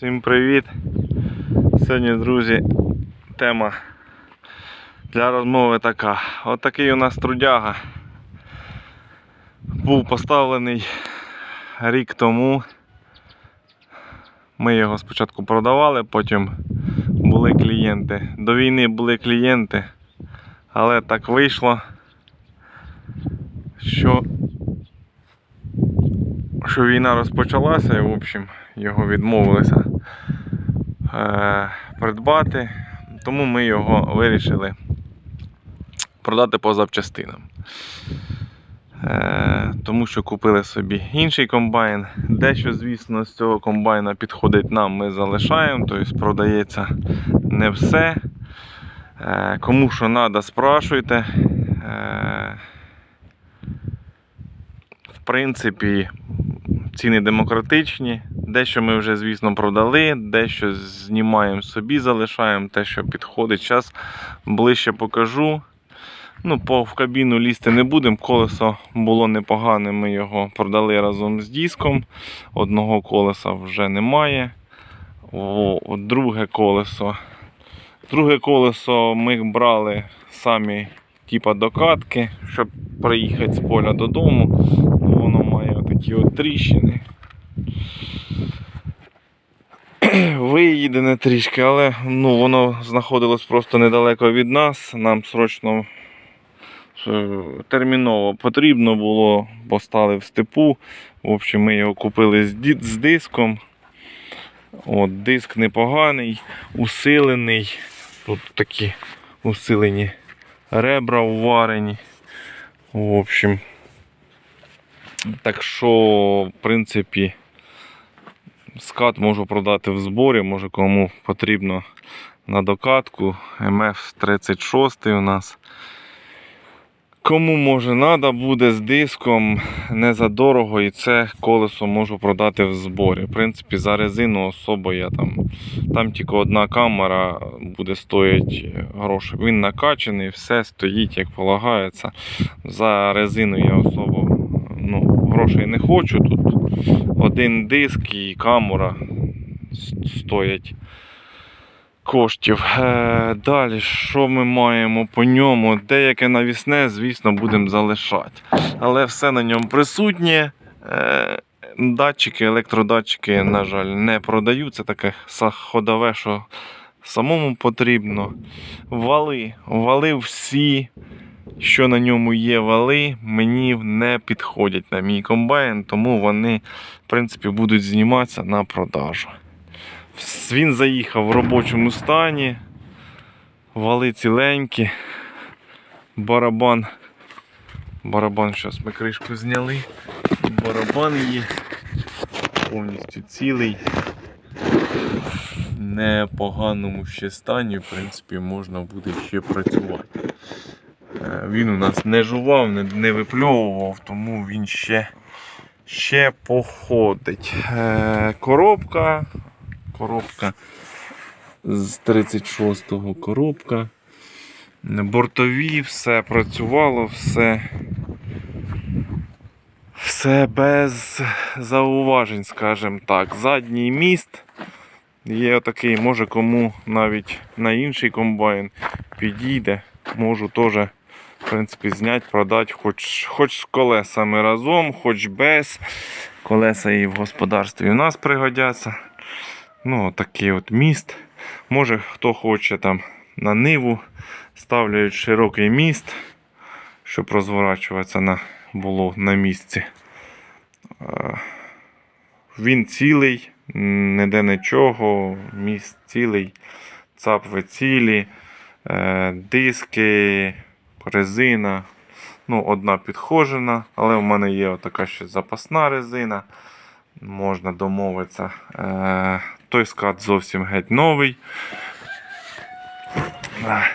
Всім привіт! Сьогодні, друзі, тема для розмови така. От у нас трудяга. Був поставлений рік тому. Ми його спочатку продавали, потім були клієнти. До війни були клієнти, але так вийшло, що що війна розпочалася і, в общем, його відмовилися придбати, тому ми його вирішили продати по запчастинам. Е, тому що купили собі інший комбайн. Дещо, звісно, з цього комбайна підходить нам, ми залишаємо, тобто продається не все. Е, кому що треба, спрашуйте. Принципі, ціни демократичні. Дещо ми вже, звісно, продали, дещо знімаємо собі, залишаємо те, що підходить. Зараз ближче покажу. Ну, по в кабіну лізти не будемо. Колесо було непогане, ми його продали разом з диском. Одного колеса вже немає. О, друге колесо. Друге колесо ми брали самі типа докатки, щоб приїхати з поля додому. Воно от тріщини. Виїдене трішки, але ну, воно знаходилось просто недалеко від нас. Нам срочно е, терміново потрібно було, бо стали в степу. В общем, ми його купили з, диском. От, диск непоганий, усилений. Тут такі усилені ребра вварені. В общем. Так що, в принципі, скат можу продати в зборі, може кому потрібно на докатку. МФ-36 у нас. Кому може треба буде з диском не за дорого і це колесо можу продати в зборі. В принципі, за резину особо я там. Там тільки одна камера буде стоїти гроші. Він накачаний, все стоїть як полагається. За резину я особо ну, грошей не хочу. Тут один диск і камера стоять коштів. Е, далі, що ми маємо по ньому? Деяке навісне, звісно, будемо залишати. Але все на ньому присутнє. Е, датчики, електродатчики, на жаль, не продаю. Це таке ходове, що самому потрібно. Вали. Вали всі що на ньому є вали, мені не підходять на мій комбайн, тому вони, в принципі, будуть зніматися на продажу. Він заїхав в робочому стані, вали ціленькі, барабан. Барабан, зараз ми кришку зняли. Барабан є повністю цілий. Непоганому ще стані, в принципі, можна буде ще працювати. Е, Він у нас не жував, не, не випльовував, тому він ще, ще походить. Е, Коробка. Коробка з 36-го коробка. Бортові, все працювало, все. Все без зауважень, скажімо так. Задній міст є отакий, може кому навіть на інший комбайн підійде. Можу теж в принципі, зняти, продати, хоч, хоч з колесами разом, хоч без. Колеса і в господарстві у нас пригодяться. Ну, такий от міст. Може хто хоче там на ниву, ставляють широкий міст, щоб розворачуватися на, було на місці. Е, Він цілий, ніде нічого, міст цілий, цапви цілі, е, диски, резина. Ну, одна підхожена, але в мене є така ще запасна резина. Можна домовитися. Е, той скат зовсім геть новий. Е,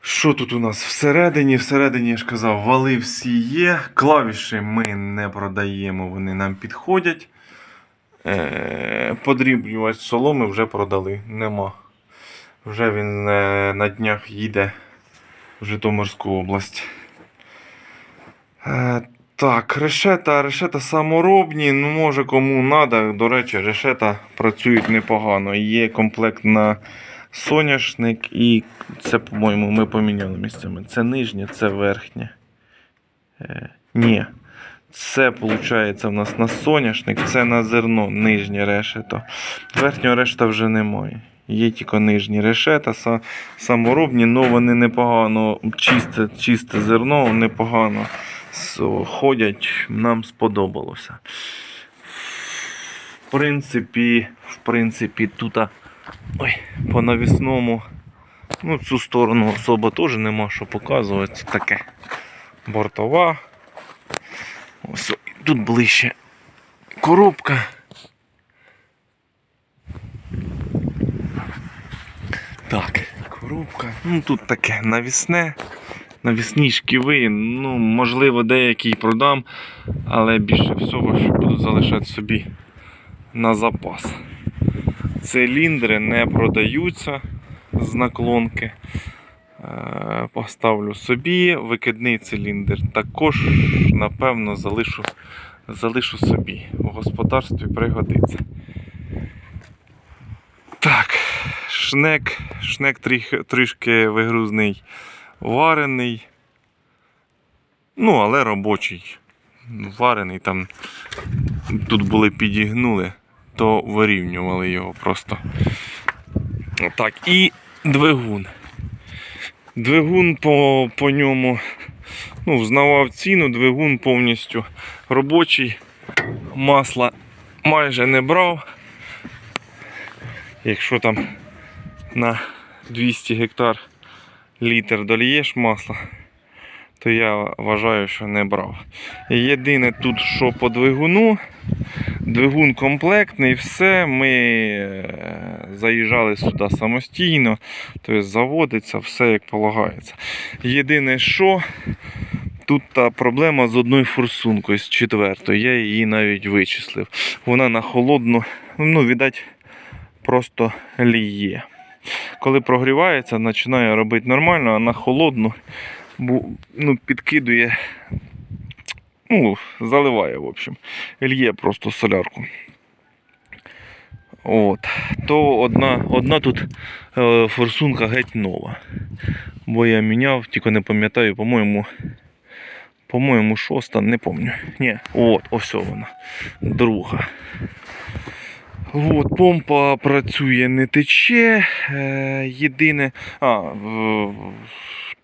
Що тут у нас всередині? Всередині, я ж казав, вали всі є. Клавіші ми не продаємо, вони нам підходять. Е, подріблювач соломи вже продали. Нема. Вже він на днях їде Житомирську область. Е, Так, решета, решета саморобні, ну може кому треба. До речі, решета працюють непогано. Є комплект на соняшник і це, по-моєму, ми поміняли місцями. Це нижнє, це верхнє. Е, ні. Це виходить в нас на соняшник, це на зерно нижнє решето. Верхнього решта вже немає. Є тільки нижні решета, саморобні, але вони непогано, чисте, чисте зерно, непогано ходять, нам сподобалося. В принципі, в принципі, тут ой, по навісному, ну, цю сторону особо теж нема що показувати. Це таке бортова. Ось тут ближче коробка. Так, коробка. Ну тут таке навісне. Навісні шківи, ну, можливо, деякий продам, але більше всього що буду залишати собі на запас. Циліндри не продаються з наклонки. Е, Поставлю собі. Викидний циліндр також, напевно, залишу, залишу собі. В господарстві пригодиться. Так, шнек, шнек трішки вигрузний, варений. Ну, але робочий. Варений там. Тут були підігнули, то вирівнювали його просто. Так, і двигун. Двигун по, по ньому ну, взнавав ціну, двигун повністю робочий. Масла майже не брав. Якщо там на 200 гектар літр долієш масла, то я вважаю, що не брав. Єдине тут, що по двигуну, двигун комплектний, все. Ми е, заїжджали сюди самостійно, тобто заводиться, все як полагається. Єдине, що тут та проблема з одною форсункою, з четвертою. Я її навіть вичислив. Вона на холодну, ну, віддать, просто ліє. Коли прогрівається, починає робити нормально, а на холодну ну, підкидує, ну, заливає, в общем. Лє просто солярку. От. То одна, одна тут е, форсунка геть нова. Бо я міняв, тільки не пам'ятаю, по-моєму, по-моєму, шоста, не пам'ятаю. Ні, от, ось вона. Друга. От, помпа працює, не тече. Е, єдине. А,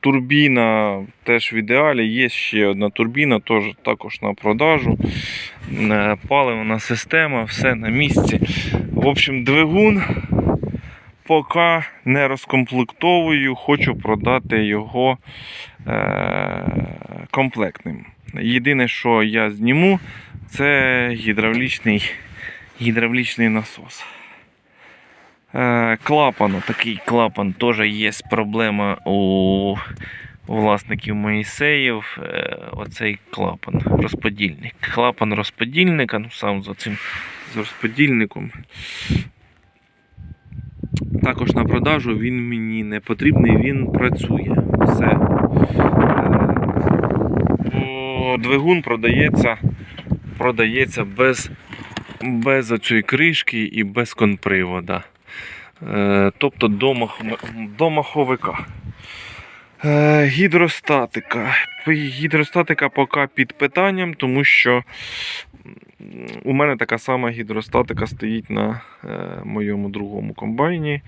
турбіна теж в ідеалі. Є ще одна турбіна, теж також на продажу. Е, Паливна система, все на місці. В общем, двигун поки не розкомплектовую, хочу продати його е, комплектним. Єдине, що я зніму, це гідравлічний, гідравлічний насос. Е, клапану, такий клапан теж є проблема у власників Моїсеїв. Е, оцей клапан, розподільник. Клапан розподільника, ну сам за цим з розподільником. Також на продажу він мені не потрібний, він працює. Все. Е, Двигун продається, продається без, без оцієї кришки і без конпривода. Е, Тобто до, мах... до маховика. Е, Гідростатика. Гідростатика поки під питанням, тому що у мене така сама гідростатика стоїть на е, моєму другому комбайні.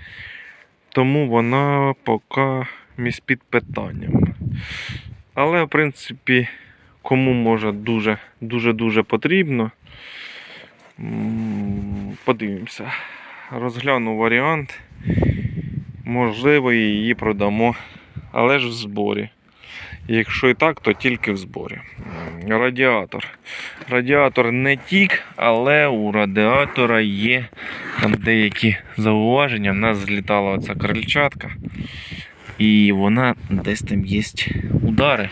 Тому вона поки місь під питанням. Але, в принципі, кому може дуже дуже дуже потрібно. Подивимося. Розгляну варіант. Можливо, її продамо, але ж в зборі. Якщо і так, то тільки в зборі. Радіатор. Радіатор не тік, але у радіатора є там деякі зауваження. У нас злітала оця крильчатка. І вона десь там є удари.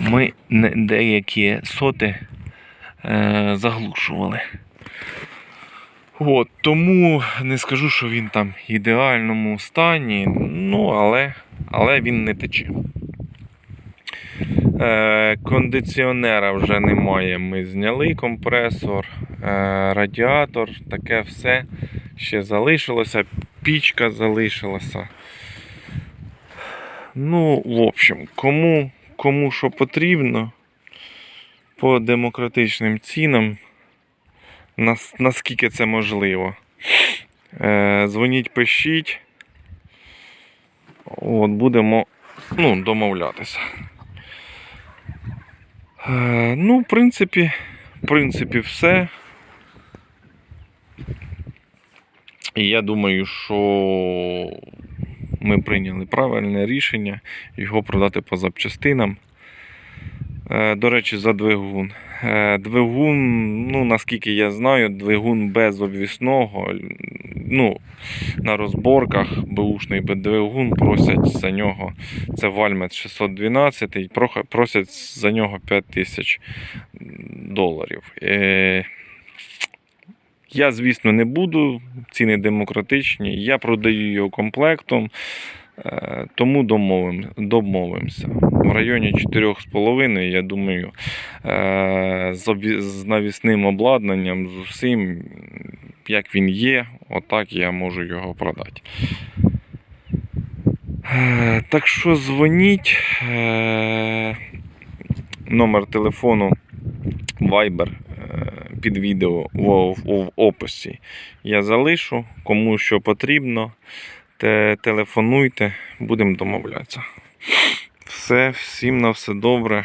Ми деякі соти е, заглушували. От, тому не скажу, що він там в ідеальному стані, ну, але, але він не тече. Е, кондиціонера вже немає. Ми зняли компресор, е, радіатор, таке все ще залишилося, пічка залишилася. Ну, в общем, кому, кому що потрібно, по демократичним цінам, наскільки це можливо. Е, дзвоніть, пишіть. От, будемо ну, домовлятися. Е, ну, в принципі, в принципі, все. І я думаю, що ми прийняли правильне рішення його продати по запчастинам. Е, До речі, за двигун. Е, Двигун, ну наскільки я знаю, двигун без обвісного. Ну, на розборках беушний двигун просять за нього. Це Вальмет 612, прох- просять за нього 5000 доларів. Е, я, звісно, не буду. Ціни демократичні. Я продаю його комплектом. Е, Тому домовимося. В районі 4,5, я думаю, е, з, навісним обладнанням, з усім, як він є, отак я можу його продати. Е, Так що дзвоніть. Номер телефону Viber під відео в описі. Я залишу, кому що потрібно. Те, телефонуйте, будемо домовлятися. Все, всім на все добре.